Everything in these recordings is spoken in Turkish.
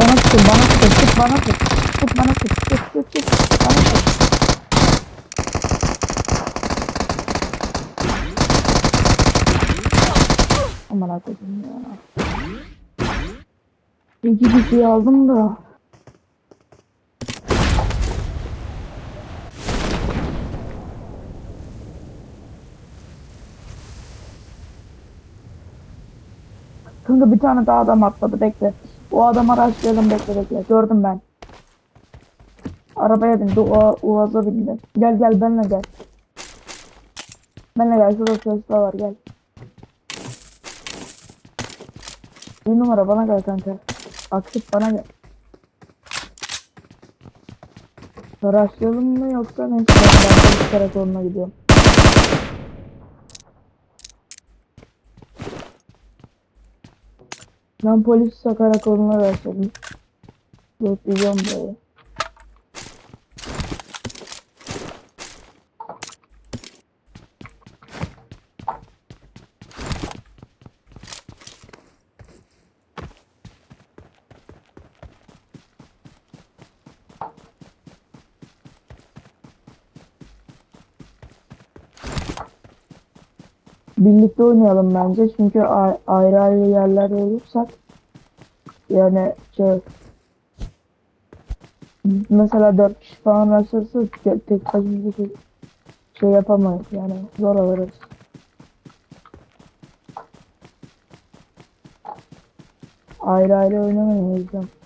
Bana tut, bana tut, tut bana tut. Tut bana tut, tut, tut, tut. Bana tut. Aman akıllım ya. İki kişiyi aldım da. Kanka bir tane daha adam atladı bekle. O adamı araştıralım bekle bekle. Gördüm ben. Arabaya bindi. O Uaz'a bindi. Gel gel benimle gel. Benimle gel. Şurada Tesla var gel. Bir numara bana gel kanka. Aktif bana gel. Araştıralım mı yoksa neyse ben karakoluna gidiyorum. Ben polis karakoluna araştırdım. Yok biliyorum Birlikte oynayalım bence çünkü ayrı ayrı yerlerde olursak yani şey mesela dört kişi falan araştırırsa tek başımıza şey- şey yapamayız yani zor alırız. Ayrı ayrı oynamayın o.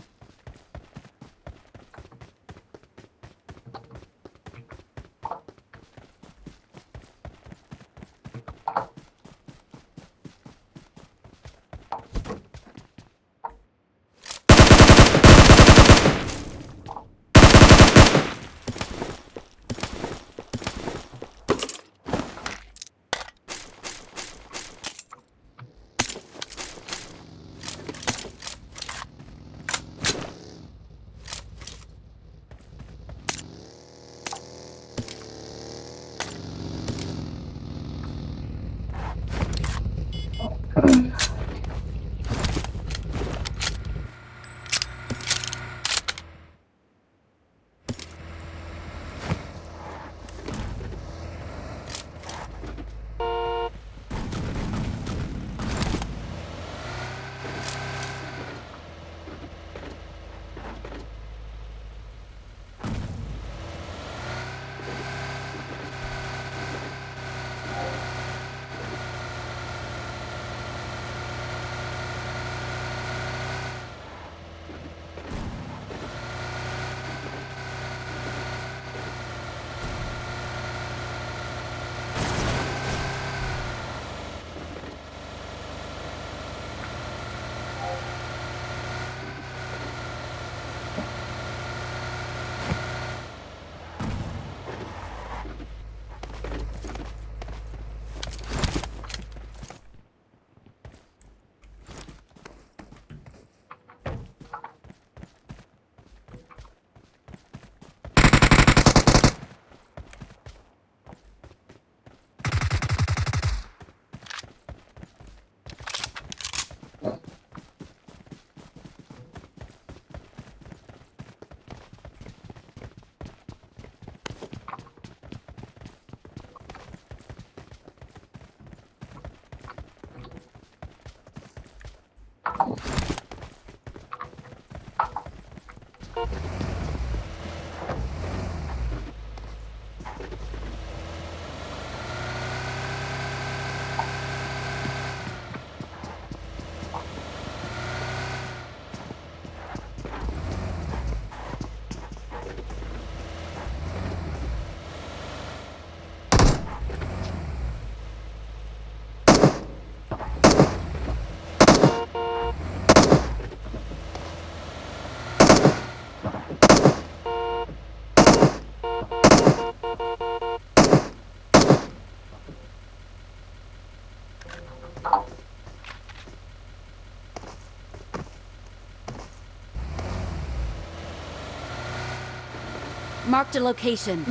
Marked a location.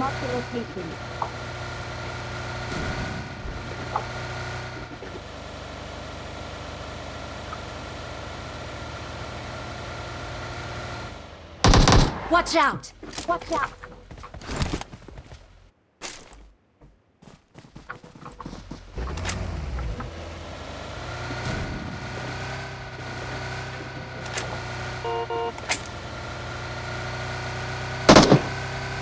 Watch out! Watch out!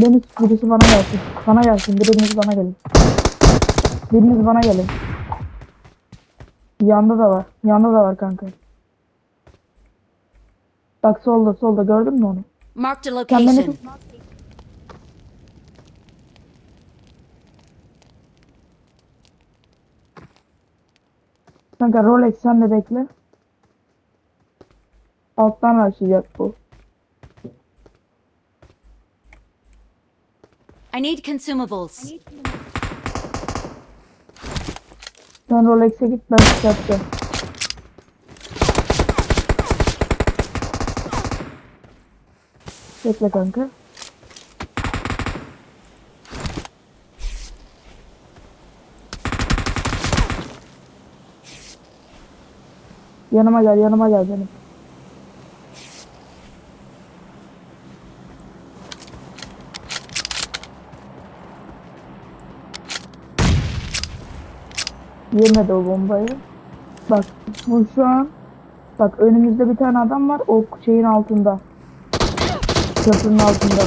Deniz birisi bana gelsin. Bana gelsin. Biriniz bana gelin. Biriniz bana gelin. Yanda da var. Yanda da var kanka. Bak solda solda gördün mü onu? A Kendini location. tut. Kanka Rolex sen de bekle. Alttan başlayacak bu. I need consumables. Sen Rolex'e git ben çıkartacağım. Bekle kanka. Yanıma gel, yanıma gel benim. Yemedi o bombayı. Bak bu şu an bak önümüzde bir tane adam var o şeyin altında. Köprünün altında.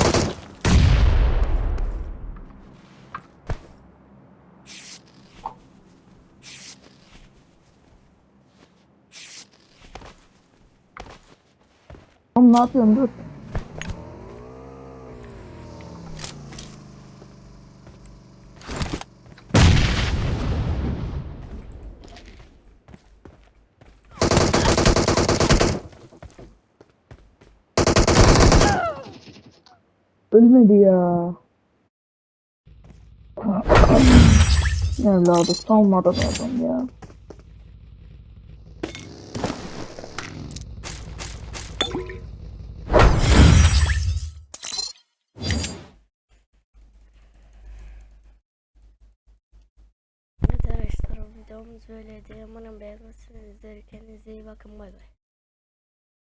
Oğlum ne yapıyorsun dur. Ölmedi ya. Evladı salmadı da adam ya. Arkadaşlar videomuz böyleydi. Umarım beğenmişsinizdir. Kendinize iyi bakın. Bay bay.